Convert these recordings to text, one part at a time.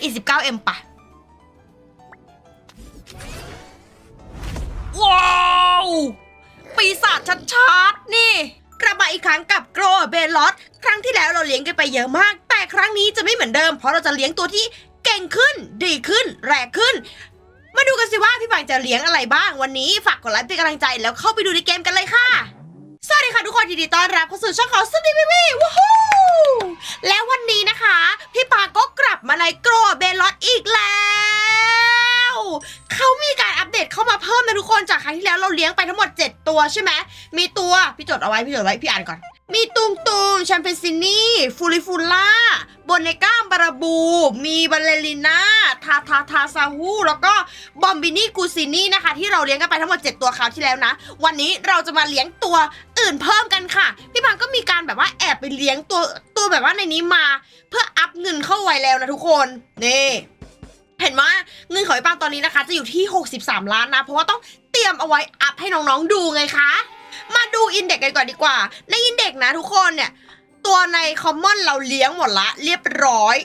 อีกสิบเก้าเอ็มปะว้าวปีศาจชัดๆ นี่กลับมาอีกครั้งกับโกรเบลอสครั้งที่แล้วเราเลี้ยงกันไปเยอะมาก แต่ครั้งนี้จะไม่เหมือนเดิม เพราะเราจะเลี้ยงตัวที่เก่งขึ้น ดีขึ้น แรงขึ้น มาดูกันสิว่าพี่ปังจะเลี้ยงอะไรบ้างวันนี้ ฝากกดไลค์เป็นกำลังใจแล้วเข้าไปดูในเกมกันเลยค่ะ สวัสดีค่ะทุกคนยินดีต้อนรับเข้าสู่ช่องของสตีวีวีว้าวแล้ววันนี้นะคะ พี่ปาก็กลับมาในโกรเบลอตอีกแล้ว เขามีการอัปเดตเข้ามาเพิ่มนะทุกคนจากครั้งที่แล้วเราเลี้ยงไปทั้งหมด 7 ตัวใช่ไหมมีตัว พี่จดเอาไว้พี่จดไว้พี่อ่านก่อน มีตุงตุงแชมเปญซินี่ฟูริฟูล่า โบเนก้าบาราบู มีบัลเลริน่าทาทาทาซาฮูแล้วก็บอมบินี่กูซินี่นะคะ ที่เราเลี้ยงกันไปทั้งหมด 7 ตัวคราวที่แล้วนะ วันนี้เราจะมาเลี้ยงตัวอื่นเพิ่มกันค่ะ พี่พังก็มีการแบบว่าแอบไปเลี้ยงตัวตัวแบบว่าในนี้มา เพื่ออัพเงินเข้าไว้แล้วนะทุกคนนี่เห็นว่าเงินของไอ้ปังตอนนี้นะคะ จะอยู่ที่ 63 ล้านนะ เพราะว่าต้องเตรียมเอาไว้อัพให้น้องๆดูไงคะ มาดูอินเด็กกันก่อนดีกว่า ในอินเด็กนะทุกคนเนี่ย ตัวในคอมมอนเราเลี้ยงหมดละ เรียบร้อย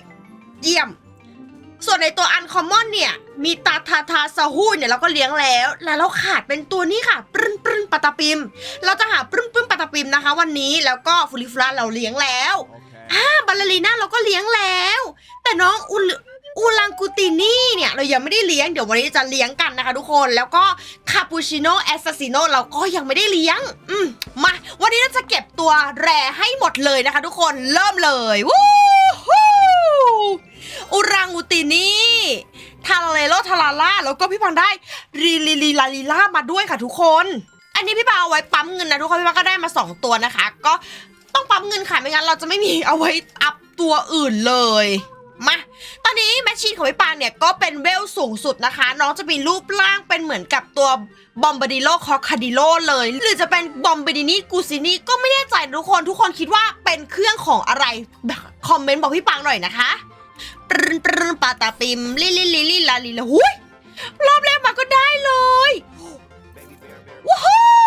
เยี่ยม ส่วนในตัวอันคอมมอนเนี่ย มีตาทาทาซาฮูเนี่ยเราก็เลี้ยงแล้ว แล้วเราขาดเป็นตัวนี้ค่ะ ปรึ้นปรึ้นปาตาปิม เราจะหาปรึ้นปรึ้นปาตาปิมนะคะ วันนี้แล้วก็ฟูลิฟลาเราเลี้ยงแล้ว Okay. อ่าบัลเลรีน่าเราก็เลี้ยงแล้ว แต่น้องอุล อูลังกูตินี่เนี่ยเรายังไม่ได้เลี้ยงเดี๋ยววันนี้จะเลี้ยงกันนะคะทุกคนแล้วก็คาปูชิโน่แอสซ s ซิโนเราก็ยังไม่ได้เลี้ยง อืมมา วันนี้เราจะเก็บตัวแรให้หมดเลยนะคะทุกคนเริ่มเลยวู้ฮู้อูรังอูตินี่ทาราเลโลทาราล่าแล้วก็พี่พังได้รีลีลีลาลีล่ามาด้วยค่ะทุกคน อันนี้พี่ปาเอาไว้ปั๊มเงินนะทุกคนพี่ปาก็ได้มาสองตัวนะคะ ก็ต้องปั๊มเงินค่ะไม่งั้นเราจะไม่มีเอาไว้อัพตัวอื่นเลย มา ตอนนี้แมชชีนของพี่ปางเนี่ยก็เป็นเวลสูงสุดนะคะ น้องจะมีรูปร่างเป็นเหมือนกับตัวบอมบ r ดิโลคอคาดิโลเลย หรือจะเป็นบอมบ r ดินี่กูซินี่ก็ไม่แน่ใจนะทุกคน ทุกคนคิดว่าเป็นเครื่องของอะไร คอมเมนต์บอกพี่ปางหน่อยนะคะปรึนปรึนปาตาปิมลิลิลิลิลาลิลาหุยรอบแรกมาก็ได้เลย Baby bear bear. ว้าว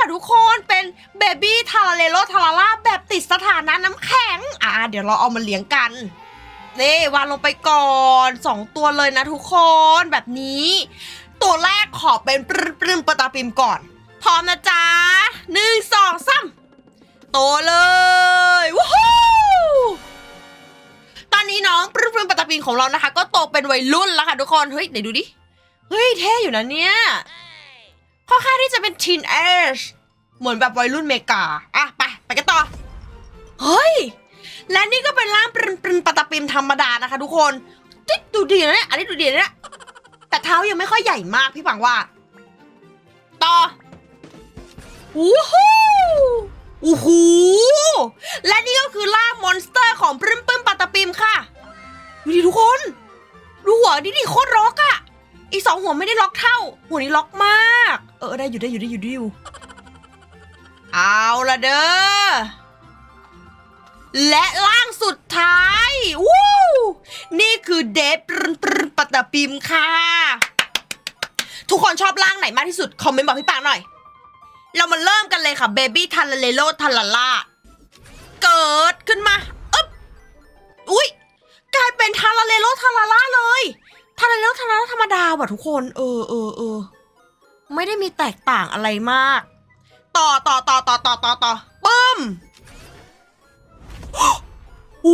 ค่ะทุกคนเป็นเบบี้ทาราเลโลทาราล่าแบบติดสถานะน้ำแข็ง อ่า เดี๋ยวเราเอามาเลี้ยงกันนี่วางลงไปก่อนสองตัวเลยนะทุกคนแบบนี้ ตัวแรกขอเป็นปรึ้มปรึ้มปตาปิมก่อน พร้อมนะจ๊ะหนึ่งสองสามโตเลยว้าวตอนนี้น้องปรึ้มปรึ้มปตาปิมของเรานะคะ ก็โตเป็นวัยรุ่นแล้วค่ะทุกคน เฮ้ยไหนดูดิ เฮ้ยเท่อยู่นะเนี่ย ค่อนข้างที่จะเป็น teen age เหมือนแบบวัยรุ่นเมกาอะไปไปกันต่อ เฮ้ย และนี่ก็เป็นร่างปรินปรินปะตะปิมธรรมดานะคะทุกคนติ๊กดูดีนะเนี่ยอันนี้ดูดีนะเนี่ยแต่เท้ายังไม่ค่อยใหญ่มากพี่ฟังว่า ต่อวู้ฮู้โอ้โหและนี่ก็คือร่างมอนสเตอร์ของปริมปริมปะตะปิมค่ะ ดูดิทุกคน ดูหัวดิดิโคตรร็อกอะ อีกสองหัวไม่ได้ล็อกเท่า หัวนี้ล็อกมาก เออได้อยู่ได้อยู่ได้อยู่ได้อยู่เอาละเด้อ และล่างสุดท้ายวู้นี่คือเดฟปรปัตตปิมค่ะ ทุกคนชอบล่างไหนมากที่สุด คอมเมนต์บอกพี่ปางหน่อย เรามาเริ่มกันเลยค่ะเบบี้ทันเลโลทันลาล่าเกิดขึ้นมา อึ๊บ อุ้ยกลายเป็นทาราเลโลทาราล่าเลย ทาราเลโลทาราล่าธรรมดาว่ะทุกคน เออเออเออไม่ได้มีแตกต่างอะไรมาก ต่อต่อต่อต่อต่อต่อต่อปึ้มโอ้โห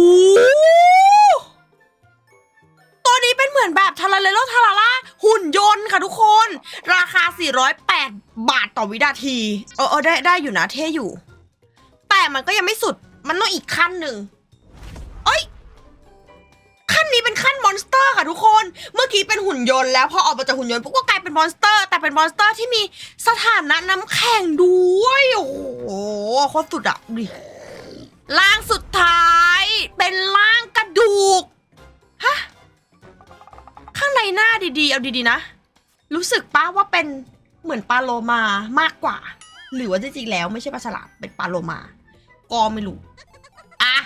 ตัวนี้เป็นเหมือนแบบทาราเลโลทาราล่าหุ่นยนต์ค่ะทุกคน ราคา 408 บาทต่อวินาที เออเออได้ได้อยู่นะเท่อยู่ แต่มันก็ยังไม่สุดมันต้องอีกขั้นหนึ่ง นี้เป็นขั้นมอนสเตอร์ค่ะทุกคน เมื่อกี้เป็นหุ่นยนต์แล้วพอออกมาจากหุ่นยนต์ปุ๊บก็กลายเป็นมอนสเตอร์ แต่เป็นมอนสเตอร์ที่มีสถานะน้ำแข็งด้วย โอ้โหโคตรสุดอะดูดิร่างสุดท้ายเป็นร่างกระดูก ฮะ ข้างในหน้าดีๆ เอาดีๆนะ รู้สึกป้าว่าเป็นเหมือนปลาโลมามากกว่า หรือว่าจริงๆแล้วไม่ใช่ปลาฉลามเป็นปลาโลมา ก็ไม่รู้ อะ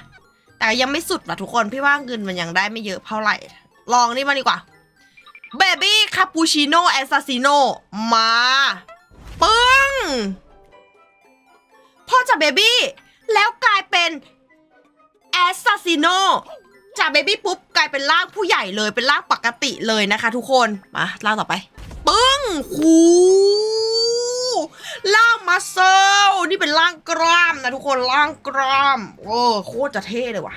แต่ยังไม่สุดว่ะทุกคนพี่ว่าเงินมันยังได้ไม่เยอะเท่าไหร่ ลองนี่มาดีกว่าเบบี้คาปูชิโน่แอสซาซิโนมาปึ้งพ่อจากเบบี้แล้วกลายเป็นแอสซาซิโนจากเบบี้ปุ๊บกลายเป็นร่างผู้ใหญ่เลยเป็นร่างปกติเลยนะคะทุกคน มาร่างต่อไป ปึ้งหู ร่างมาเซลนี่เป็นร่างกล้ามนะทุกคนร่างกล้ามโอ้โคตรจะเท่เลยว่ะ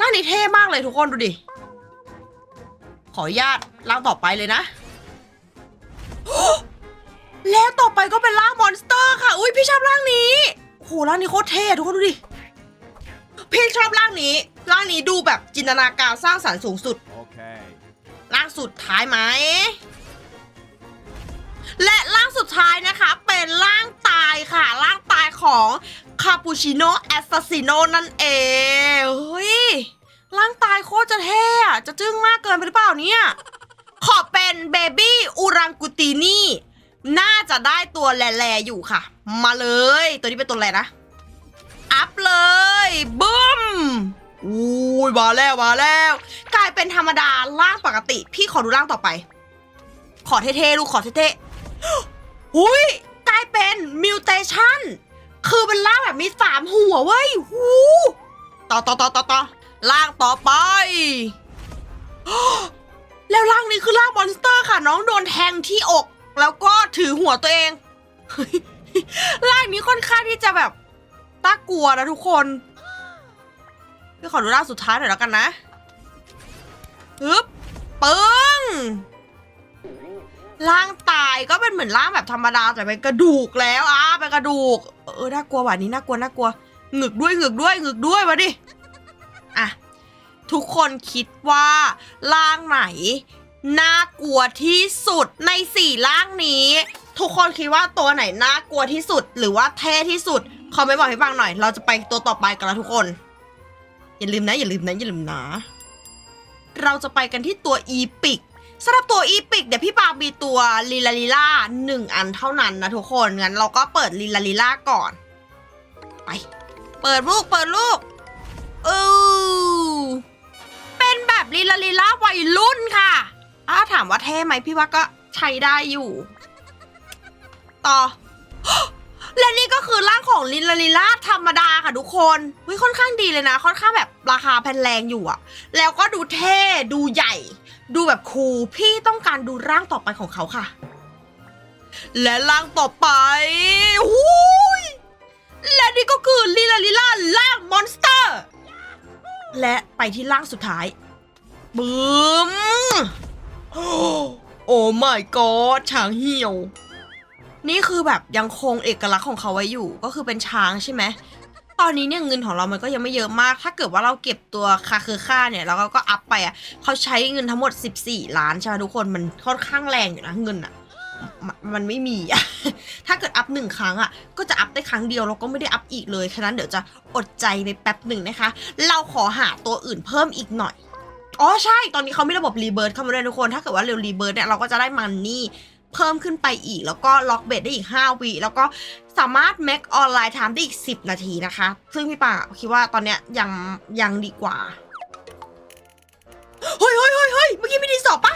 ร่างนี้เท่มากเลยทุกคนดูดิ ขออนุญาตร่างต่อไปเลยนะ แล้วต่อไปก็เป็นร่างมอนสเตอร์ค่ะ อุ้ยพี่ชอบร่างนี้โอ้โหร่างนี้โคตรเท่อะทุกคนดูดิ พี่ชอบร่างนี้ร่างนี้ดูแบบจินตนาการสร้างสรรค์สูงสุด Okay. ร่างสุดท้ายไหม และร่างสุดท้ายนะคะเป็นร่างตายค่ะร่างตายของคาปูชิโนแอสซ s ซิโนนั่นเองเฮ้ยร่างตายโคตรจะเท่อะจะจึ้งมากเกินไปหรือเปล่าเนี่ย ขอเป็นเบบี้อูรังกุตินี่น่าจะได้ตัวแหล่ๆอยู่ค่ะ มาเลย ตัวนี้เป็นตัวอะไรนะ อัพเลยบึ้มอุ้ยมาแล้วมาแล้ว กลายเป็นธรรมดาร่างปกติ พี่ขอดูร่างต่อไป ขอเท่ๆลูกขอเท่ๆ หุยกลายเป็นมิวเทชันคือเป็นร่างแบบมีสามหัวเว้ยหูต่อต่อต่อต่อต่อร่างต่อไป แล้วร่างนี้คือร่างมอนสเตอร์ค่ะ น้องโดนแทงที่อก แล้วก็ถือหัวตัวเอง ร่างนี้ค่อนข้างที่จะแบบน่ากลัวนะทุกคนพี่ขอดูร่างสุดท้ายหน่อยแล้วกันนะฮึบปึ้ง ร่างตายก็เป็นเหมือนร่างแบบธรรมดาแต่เป็นกระดูกแล้วอะเป็นกระดูก เออน่ากลัวว่ะนี้น่ากลัวน่ากลัวหงึกด้วยหงึกด้วยหงึกด้วยมาดิอะทุกคนคิดว่าร่างไหนน่ากลัวที่สุดในสี่ร่างนี้ ทุกคนคิดว่าตัวไหนน่ากลัวที่สุด หรือว่าเท่ที่สุดคอมเมนต์บอกให้ฟังหน่อย เราจะไปตัวต่อไปกันแล้วทุกคน อย่าลืมนะ อย่าลืมนะอย่าลืมนะ เราจะไปกันที่ตัวอีพิก สำหรับตัวอีพิกเดี๋ยวพี่ปามีตัวลีลาลีล่าหนึ่งอันเท่านั้นนะทุกคน งั้นเราก็เปิดลีลาลีล่าก่อน ไป เปิดลูก เปิดลูกเออเป็นแบบลีลาลีล่าวัยรุ่นค่ะอ้าถามว่าเท่ไหมพี่ว่าก็ใช้ได้อยู่ ต่อ และนี่ก็คือร่างของลินลาลิล่าธรรมดาค่ะทุกคนเฮ้ยค่อนข้างดีเลยนะ ค่อนข้างแบบราคาแพงแรงอยู่อะแล้วก็ดูเท่ ดูใหญ่ ดูแบบคูลพี่ต้องการดูร่างต่อไปของเขาค่ะ และร่างต่อไปหูยและนี่ก็คือลิลาลิล่าร่างมอนสเตอร์ และไปที่ร่างสุดท้ายบึ้มโอ้ my god ช้างเหี่ยว นี่คือแบบยังคงเอกลักษณ์ของเขาไว้อยู่ ก็คือเป็นช้างใช่ไหม ตอนนี้เนี่ยเงินของเรามันก็ยังไม่เยอะมาก ถ้าเกิดว่าเราเก็บตัวคาคือค่าเนี่ยแล้วก็ก็อัพไปอะเขาใช้เงินทั้งหมด 14 ล้านใช่ไหมทุกคนมันค่อนข้างแรงอยู่นะเงินอะมันไม่มีอะถ้าเกิดอัพหนึ่งครั้งอะ ก็จะอัพได้ครั้งเดียวแล้วก็ไม่ได้อัพอีกเลย ฉะนั้นเดี๋ยวจะอดใจไปแป๊บหนึ่งนะคะ เราขอหาตัวอื่นเพิ่มอีกหน่อย อ๋อใช่ ตอนนี้เขามีระบบรีเบิร์ดเข้ามาด้วยทุกคน ถ้าเกิดว่าเร็วรีเบิร์ดเนี่ยเราก็จะได้มันนี่ เพิ่มขึ้นไปอีก แล้วก็ล็อกเบดได้อีก 5วิแล้วก็สามารถ make ออนไลน์ไทม์ได้อีก 10 นาทีนะคะ ซึ่งพี่ป่าคิดว่าตอนเนี้ยยังยังดีกว่าเฮ้ยเฮ้ยเฮ้ยเฮ้ยเมื่อกี้มีดีสอบปะ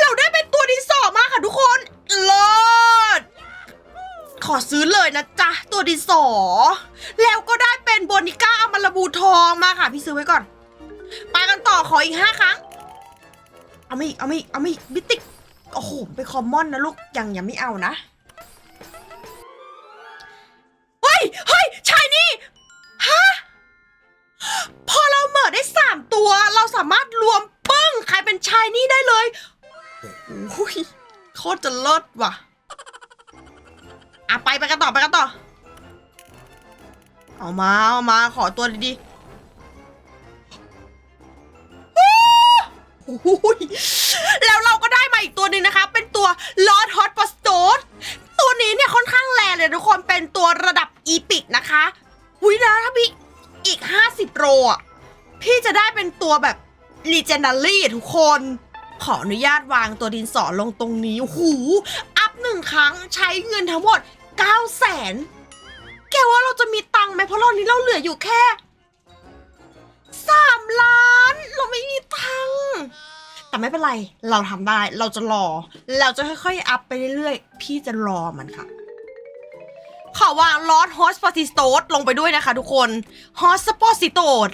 เราได้เป็นตัวดีสอบมาค่ะทุกคนเลิศขอซื้อเลยนะจ๊ะ ตัวดีสอ แล้วก็ได้เป็นโบนิก้าอมาลบูทองมาค่ะ พี่ซื้อไว้ก่อน ไปกันต่อขออีกห้าครั้ง เอาไม่เอาไม่เอาไม่บิติกโอ้โหเป็นคอมมอนนะลูกยังยังไม่เอานะเฮ้ยเฮ้ยชายนี่ฮะพอเราเหมิดได้สามตัว เราสามารถรวมปึ้งใครเป็นชายนี่ได้เลยโอ้ยโคตรจะเลิศว่ะอะไปไปกันต่อไปกันต่อเอามาเอามาขอตัวดีๆ อ้ยแล้วเราก็ได้มาอีกตัวหนึ่งนะคะ เป็นตัว Lord Hot p o s t o s ตัวนี้เนี่ยค่อนข้างแรงเลยทุกคนเป็นตัวระดับอีพิกนะคะหุยนะถ้าพี่อีก 50 โรอะ พี่จะได้เป็นตัวแบบ Legendary อะทุกคน ขออนุญาตวางตัวดินสอลงตรงนี้หูอัพหนึ่งครั้งใช้เงินทั้งหมด9แสนแกว่าเราจะมีตังค์ไหมเพราะตอนนี้เราเหลืออยู่แค่ สามล้าน เราไม่มีตังค์แต่ไม่เป็นไร เราทำได้ เราจะรอ เราจะค่อยๆ อัพไปเรื่อยๆ พี่จะรอมันค่ะ ขอวางลอสฮอสปอติสโตสลงไปด้วยนะคะทุกคนฮอสปอติโตส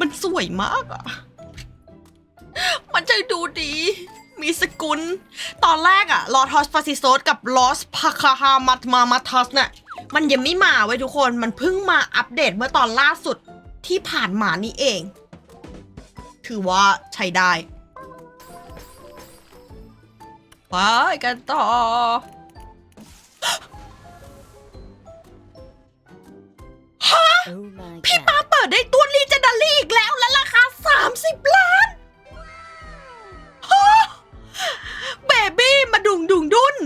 มันสวยมากอะมันจะดูดี มีสกุล ตอนแรกอะลอสฮอสปอติโตสกับลอสพาคาฮามัตมามาทัสเนี่ยมันยังไม่มาไว้ยทุกคน มันเพิ่งมาอัปเดตเมื่อตอนล่าสุด ที่ผ่านมานี่เอง ถือว่าใช้ได้ไปกันต่อ Oh my พี่ god. ปาเปิดได้ตัวลีเจนดารี่อีกแล้วและราคา 30 ล้านฮะเบบี้มาดุงดุงดุน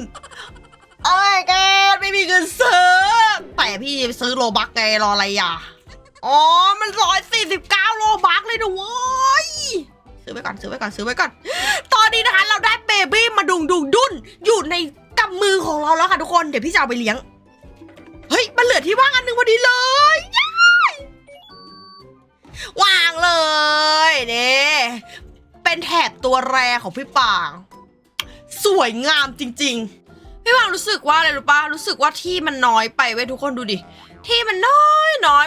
โอ้ยแกไม่มีเงินซื้อ แต่พี่จะไปซื้อโลบักไงรออะไรอะ อ๋อ มันร้อยสี่สิบเก้าโลบักเลยนะเว้ย ซื้อไว้ก่อน ซื้อไว้ก่อน ซื้อไว้ก่อน ตอนนี้นะคะเราได้เบบี้มาดุงดุงดุนอยู่ในกำมือของเราแล้วค่ะทุกคน เดี๋ยวพี่จะเอาไปเลี้ยง เฮ้ย มันเหลือที่ว่างอันหนึ่งพอดีเลย วางเลยเนี่เป็นแถบตัวแรของพี่ปาง สวยงามจริง ๆพี่ปางรู้สึกว่าอะไรรู้ปะรู้สึกว่าที่มันน้อยไปเว้ยทุกคนดูดิ ที่มันน้อยน้อย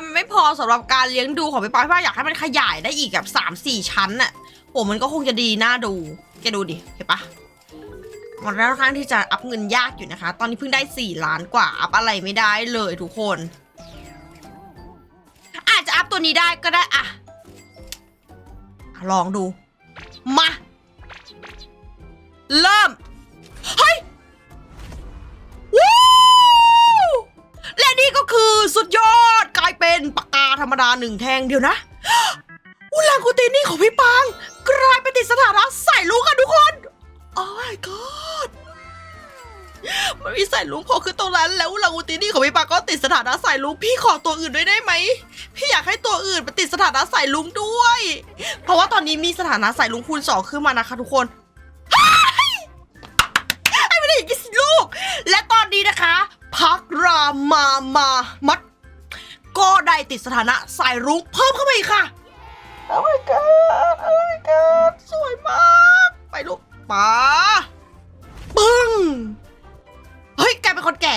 สำหรับการเลี้ยงดูของพี่ปาพี่ปาอยากให้มันขยายได้อีกแบบสามสี่ชั้นน่ะโอ้มันก็คงจะดีน่าดูแกดูดิเห็นปะมันค่อนข้างที่จะอัพเงินยากอยู่นะคะ ตอนนี้เพิ่งได้สี่ล้านกว่า อัพอะไรไม่ได้เลยทุกคน อาจจะอัพตัวนี้ได้ก็ได้อะอะลองดู มา เริ่ม เฮ้ย และนี่ก็คือสุดยอดกลายเป็นปากกาธรรมดาหนึ่งแท่งเดียวนะอุลังกุตินี่ของพี่ปังกลายเป็นติดสถานะใส่ลูกกันทุกคนโอ้ my god มันมีใส่ลุงโผล่ขึ้นตรงนั้นแล้วลาอูตินี่ของพี่ปาก็ติดสถานะใส่ลุงพี่ขอตัวอื่นด้วยได้ไหมพี่อยากให้ตัวอื่นมาติดสถานะใส่ลุงด้วย เพราะว่าตอนนี้มีสถานะใส่ลุงคูณสองขึ้นมานะคะทุกคน มามัด ก็ได้ติดสถานะสายรุ้งเพิ่มเข้าไปอีกค่ะโอ้ my god โอ้ my god สวยมาก ไปลูกป๋าปึ้ง เฮ้ย กลายเป็นคนแก่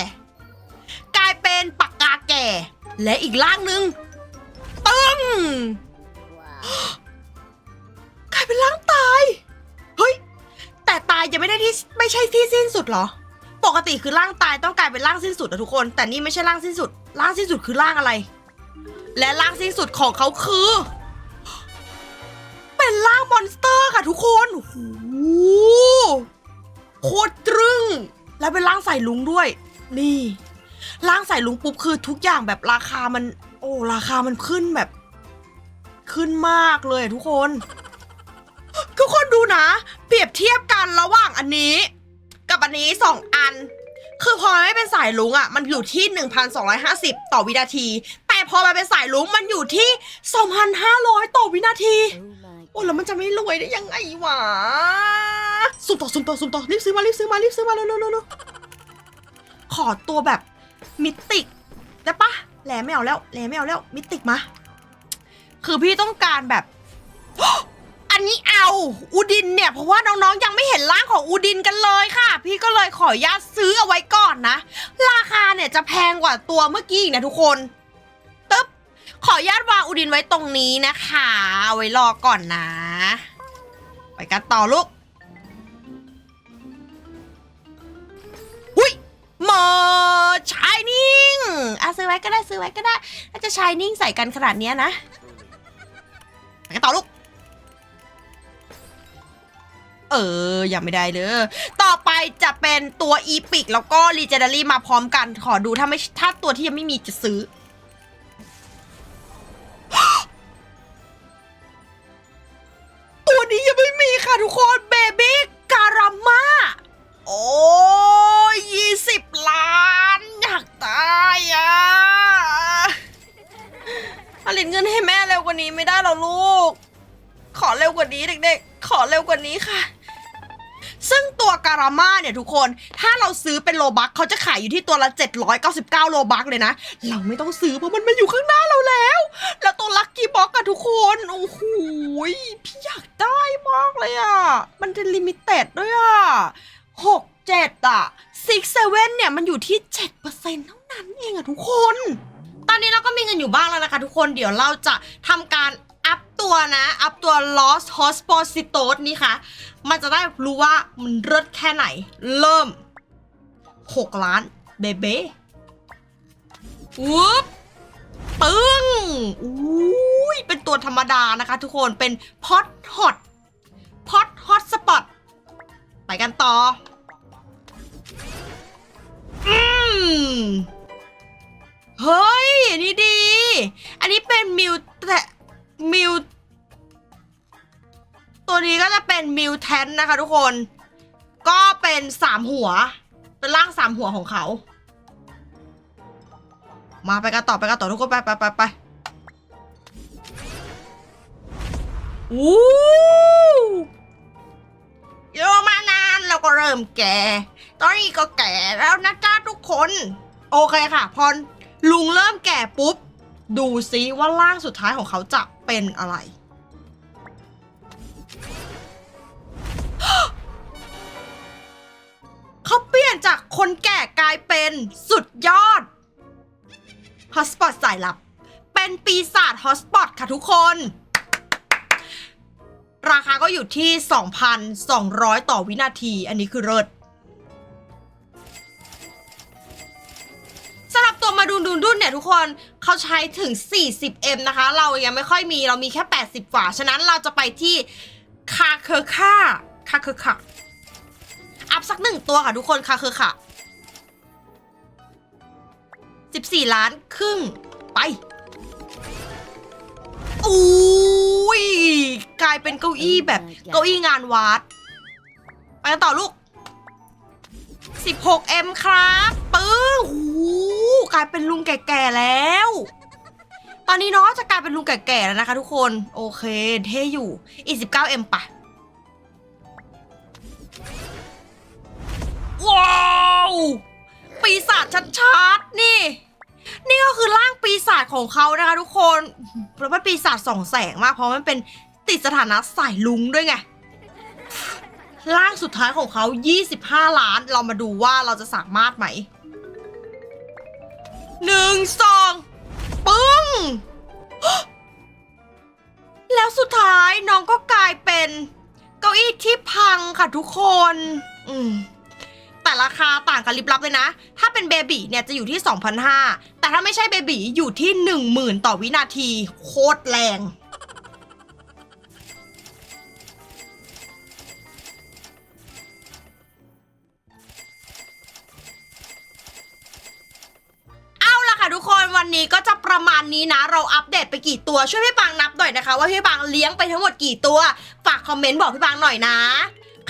กลายเป็นปากกาแก่ และอีกร่างหนึ่งตึ้งกลายเป็นร่างตาย เฮ้ย แต่ตายยังไม่ได้ที่ไม่ใช่ที่สิ้นสุดเหรอ ปกติคือร่างตายต้องกลายเป็นร่างสิ้นสุดนะทุกคน แต่นี่ไม่ใช่ร่างสิ้นสุด ร่างสิ้นสุดคือร่างอะไร และร่างสิ้นสุดของเขาคือ เป็นร่างมอนสเตอร์ค่ะทุกคนโหโคตรตรึง แล้วเป็นร่างใส่ลุงด้วย นี่ ร่างใส่ลุงปุ๊บคือทุกอย่างแบบราคามัน โอ้ราคามันขึ้นแบบ ขึ้นมากเลยทุกคน ทุกคนดูนะ เปรียบเทียบกันระหว่างอันนี้ อันนี้สองอัน คือพอไม่เป็นสายลุงอะมันอยู่ที่ 1,250 ต่อวินาที แต่พอมันเป็นสายลุงมันอยู่ที่ 2,500 ต่อวินาที โอ้แล้วมันจะไม่รวยได้ยังไงวะสุ่มต่อสุ่มต่อสุ่มต่อรีบซื้อมารีบซื้อมารีบซื้อมาเร็วเร็วเร็วเร็วขอตัวแบบมิติกได้ปะแหลไม่เอาแล้วแหลไม่เอาแล้วมิติกมา คือพี่ต้องการแบบ อันนี้เอาอูดินเนี่ยเพราะว่าน้องๆยังไม่เห็นร่างของอูดินกันเลยค่ะ พี่ก็เลยขออนุญาตซื้อเอาไว้ก่อนนะ ราคาเนี่ยจะแพงกว่าตัวเมื่อกี้อีกนะทุกคนตึ๊บขออนุญาตวางอูดินไว้ตรงนี้นะคะเอาไว้รอก่อนนะ ไปกันต่อลูกหุยมอชายนิ่งอะซื้อไว้ก็ได้ซื้อไว้ก็ได้ถ้าจะชายนิ่งใส่กันขนาดเนี้ยนะไปกันต่อลูก เออ ยังไม่ได้เลย ต่อไปจะเป็นตัวอีพิกแล้วก็รีเจนดารี่มาพร้อมกัน ขอดูถ้าไม่ถ้าตัวที่ยังไม่มีจะซื้อ ราม่าเนี่ยทุกคน ถ้าเราซื้อเป็นโลบัคเขาจะขายอยู่ที่ตัวละ 799 โลบัคเลยนะ เราไม่ต้องซื้อเพราะมันมาอยู่ข้างหน้าเราแล้ว แล้วตัวลัคกี้บ็อกอะทุกคน โอ้โหพี่อยากได้มากเลยอะมันเป็นลิมิเต็ดด้วยอะหกเจ็ดอะซิกเซเว่นเนี่ยมันอยู่ที่7%เปอร์เซ็นเท่านั้นเองอะทุกคน ตอนนี้เราก็มีเงินอยู่บ้างแล้วนะคะทุกคนเดี๋ยวเราจะทำการ ตัวนะอัพตัว Lost Hospital นี่ค่ะ มันจะได้รู้ว่ามันเลิศแค่ไหน เริ่ม 6 ล้านเบเบ้วุ๊บปึ้งอุ้ยเป็นตัวธรรมดานะคะทุกคนเป็นพอตฮอตพอตฮอตสปอตไปกันต่อ อืมเฮ้ย อันนี้ดี อันนี้เป็นมิวแต่มิว ตัวนี้ก็จะเป็นมิวแทนนะคะทุกคน ก็เป็นสามหัว เป็นร่างสามหัวของเขา มาไปกันต่อไปกันต่อทุกคนไปไปไปไปอู้อยู่มานานเราก็เริ่มแก่ ตอนนี้ก็แก่แล้วนะจ้าทุกคน โอเคค่ะ พอลุงเริ่มแก่ปุ๊บ ดูซิว่าร่างสุดท้ายของเขาจะเป็นอะไร ลี่ยนจากคนแก่กลายเป็นสุดยอดฮอสปอตสายลับ เป็นปีศาจฮอสปอตค่ะทุกคน ราคาก็อยู่ที่ 2,200 ต่อวินาที อันนี้คือเลิศสำหรับตัวมาดูดูดุนเนี่ยทุกคนเขาใช้ถึง 40M นะคะ เรายังไม่ค่อยมีเรามีแค่ 80 กว่า ฉะนั้นเราจะไปที่คาเคอร์ค่าคาเคอร์ค่ะ อัพสักหนึ่งตัวค่ะทุกคนค่ะคือค่ะ 14 ล้านครึ่ง ไปอุ้ยกลายเป็นเก้าอี้แบบเก้าอี้งานวัด ไปกันต่อลูก 16M ครับปึ้งหูกลายเป็นลุงแก่ๆแล้ว ตอนนี้เนาะจะกลายเป็นลุงแก่ๆแล้วนะคะทุกคน โอเค เท่อยู่อีก 19M ไป ว้าวปีศาจชัดๆนี่ นี่ก็คือร่างปีศาจของเขานะคะทุกคนแล้วมันปีศาจส่องแสงมากเพราะมันเป็นติดสถานะสายลุงด้วยไงร่างสุดท้ายของเขา 25 ล้าน เรามาดูว่าเราจะสามารถไหม หนึ่งสองปึ้ง แล้วสุดท้ายน้องก็กลายเป็น เก้าอี้ที่พังค่ะทุกคน อืม แต่ราคาต่างกันลิบลับเลยนะ ถ้าเป็นเบบีเนี่ยจะอยู่ที่ 2,500 แต่ถ้าไม่ใช่เบบีอยู่ที่ 10,000 ต่อวินาที โคตรแรง เอาละค่ะทุกคนวันนี้ก็จะประมาณนี้นะ เราอัปเดตไปกี่ตัวช่วยพี่ปังนับหน่อยนะคะ ว่าพี่ปังเลี้ยงไปทั้งหมดกี่ตัว ฝากคอมเมนต์บอกพี่ปังหน่อยนะ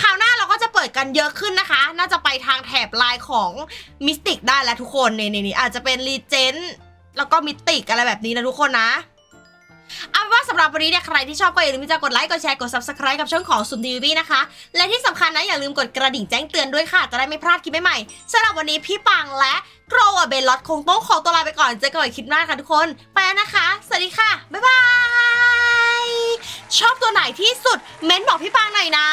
คราวหน้าเราก็จะเปิดกันเยอะขึ้นนะคะ น่าจะไปทางแถบไลน์ของมิสติกได้แล้วทุกคนนี่นี่อาจจะเป็นรีเจนแล้วก็มิสติกอะไรแบบนี้นะทุกคนนะเอาเป็นว่าสำหรับวันนี้เนี่ยใครที่ชอบก็อย่าลืมจะกดไลค์ กดแชร์ กด subscribe กับช่องของซุมทีวีนะคะ และที่สำคัญนะอย่าลืมกดกระดิ่งแจ้งเตือนด้วยค่ะ จะได้ไม่พลาดคลิปใหม่ๆสำหรับวันนี้พี่ปังและโกรว์เบลล็อตคงต้องขอตัวลาไปก่อนเจอกันใหม่คลิปหน้าค่ะทุกคน ไปแล้วนะคะ สวัสดีค่ะ บ๊ายบาย ชอบตัวไหนที่สุด เม้นบอกพี่ปังหน่อยนะ